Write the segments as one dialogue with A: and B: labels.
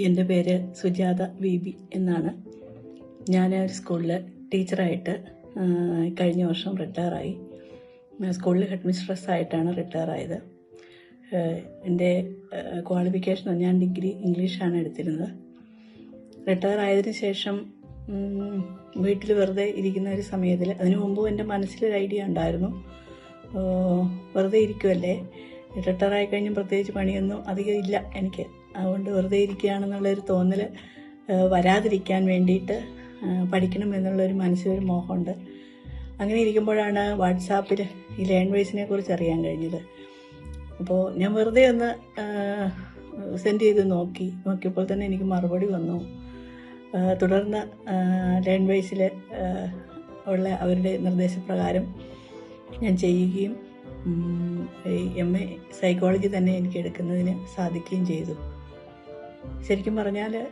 A: എന്റെ പേര് Sujatha V B എന്നാണ്. ഞാൻ ഒരു സ്കൂളിൽ ടീച്ചറായിട്ട് കഴിഞ്ഞ വർഷം റിട്ടയറായി. സ്കൂളിൽ ഹെഡ് മിസ്ട്രസ് ആയിട്ടാണ് റിട്ടയർ ആയത് എന്റെ ക്വാളിഫിക്കേഷൻ ഞാൻ ഡിഗ്രി ഇംഗ്ലീഷാണ് എടുത്തിരുന്നത്. റിട്ടയർ ആയതിനു ശേഷം വീട്ടിൽ വെറുതെ ഇരിക്കുന്ന ഒരു സമയത്തിൽ അതിനു മുമ്പും എന്റെ മനസ്സിലൊരു ഐഡിയ ഉണ്ടായിരുന്നു. വെറുതെ ഇരിക്കുമല്ലേ റിട്ടയർ ആയി കഴിഞ്ഞും പ്രത്യേകിച്ച് പണിയൊന്നും അധികം ഇല്ല എനിക്ക്. അതുകൊണ്ട് വെറുതെ ഇരിക്കുകയാണെന്നുള്ളൊരു തോന്നൽ വരാതിരിക്കാൻ വേണ്ടിയിട്ട് പഠിക്കണം എന്നുള്ളൊരു മനസ്സിലൊരു മോഹമുണ്ട്. അങ്ങനെ ഇരിക്കുമ്പോഴാണ് വാട്സാപ്പിൽ ഈ ലേൺ വൈസിനെ കുറിച്ച് അറിയാൻ കഴിഞ്ഞത്. അപ്പോൾ ഞാൻ വെറുതെ ഒന്ന് സെൻഡ് ചെയ്ത് നോക്കി. നോക്കിയപ്പോൾ തന്നെ എനിക്ക് മറുപടി വന്നു. തുടർന്ന് ലേൺ വൈസിൽ ഉള്ള അവരുടെ നിർദ്ദേശപ്രകാരം ഞാൻ ചെയ്യുകയും എം എ സൈക്കോളജി തന്നെ എനിക്ക് എടുക്കുന്നതിന് സാധിക്കുകയും ചെയ്തു. ശരിക്കും പറഞ്ഞാൽ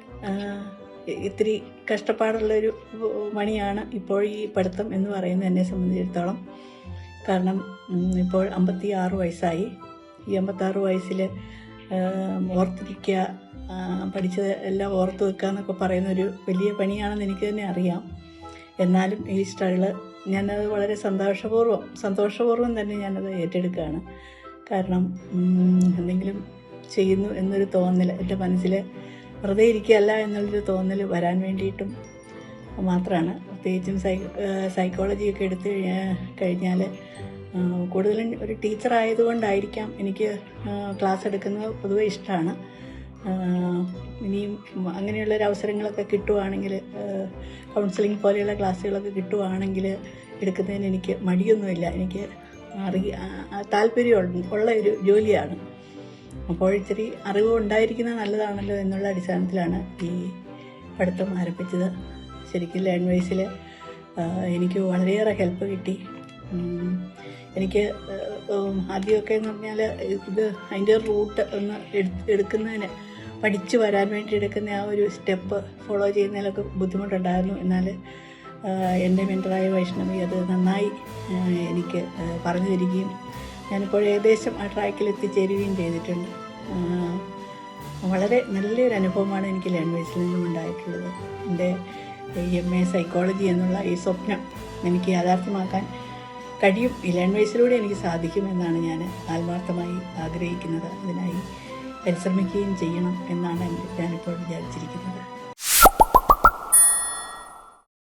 A: ഇത്തിരി കഷ്ടപ്പാടുള്ളൊരു മണിയാണ് ഇപ്പോൾ ഈ പഠിത്തം എന്ന് പറയുന്നത് എന്നെ സംബന്ധിച്ചിടത്തോളം. കാരണം ഇപ്പോൾ അമ്പത്തി ആറ് വയസ്സായി. ഈ അമ്പത്താറ് വയസ്സിൽ ഓർത്തിരിക്കുക പഠിച്ചത് എല്ലാം ഓർത്ത് വെക്കുക എന്നൊക്കെ പറയുന്നൊരു വലിയ പണിയാണെന്ന് എനിക്ക് തന്നെ അറിയാം. എന്നാലും ഈ സ്ട്രഗിൾ ഞാനത് വളരെ സന്തോഷപൂർവം സന്തോഷപൂർവം തന്നെ ഞാനത് ഏറ്റെടുക്കുകയാണ് കാരണം എന്തെങ്കിലും ചെയ്യുന്നു എന്നൊരു തോന്നൽ എന്റെ മനസ്സിൽ വെറുതെ ഇരിക്കുകയല്ല എന്നുള്ളൊരു തോന്നൽ വരാൻ വേണ്ടിയിട്ടും മാത്രമാണ്. പ്രത്യേകിച്ചും സൈ സൈക്കോളജിയൊക്കെ എടുത്തു കഴിഞ്ഞാൽ കൂടുതലും ഒരു ടീച്ചർ ആയതുകൊണ്ടായിരിക്കാം എനിക്ക് ക്ലാസ് എടുക്കുന്നത് പൊതുവെ ഇഷ്ടമാണ്. ഇനിയും അങ്ങനെയുള്ള ഒരു അവസരങ്ങളൊക്കെ കിട്ടുവാണെങ്കിൽ കൗൺസിലിംഗ് പോലെയുള്ള ക്ലാസ്സുകളൊക്കെ കിട്ടുവാണെങ്കിൽ എടുക്കുന്നതിന് എനിക്ക് മടിയൊന്നുമില്ല. എനിക്ക് അറിയ താല്പര്യം ഉള്ള ഒരു ജോലിയാണ്. അപ്പോൾ ഇച്ചിരി അറിവ് ഉണ്ടായിരിക്കുന്നത് നല്ലതാണല്ലോ എന്നുള്ള അടിസ്ഥാനത്തിലാണ് ഈ പഠിത്തം ആരംഭിച്ചത്. ശരിക്കും ലേൺ വൈസിൽ എനിക്ക് വളരെയേറെ ഹെൽപ്പ് കിട്ടി. എനിക്ക് ആദ്യമൊക്കെ എന്ന് പറഞ്ഞാൽ ഇത് അതിന്റെ റൂട്ട് ഒന്ന് എടുക്കുന്നതിന് പഠിച്ചു വരാൻ വേണ്ടി എടുക്കുന്ന ആ ഒരു സ്റ്റെപ്പ് ഫോളോ ചെയ്യുന്നതിലൊക്കെ ബുദ്ധിമുട്ടുണ്ടായിരുന്നു. എന്നാൽ എന്റെ മെന്ററായ വൈഷ്ണവി അത് നന്നായി എനിക്ക് പറഞ്ഞു തരികയും ഞാനിപ്പോൾ ഏകദേശം ആ ട്രാക്കിൽ എത്തിച്ചേരുകയും ചെയ്തിട്ടുണ്ട്. വളരെ നല്ലൊരു അനുഭവമാണ് എനിക്ക് ലാംഗ്വേജിൽ നിന്നും ഉണ്ടായിട്ടുള്ളത്. എന്റെ എം എ സൈക്കോളജി എന്നുള്ള ഈ സ്വപ്നം എനിക്ക് യാഥാർത്ഥ്യമാക്കാൻ കഴിയും. ഈ ലാംഗ്വേജിലൂടെ എനിക്ക് സാധിക്കുമെന്നാണ് ഞാൻ ആത്മാർത്ഥമായി ആഗ്രഹിക്കുന്നത്. അതിനായി പരിശ്രമിക്കുകയും ചെയ്യണം എന്നാണ് ഞാനിപ്പോൾ വിചാരിച്ചിരിക്കുന്നത്.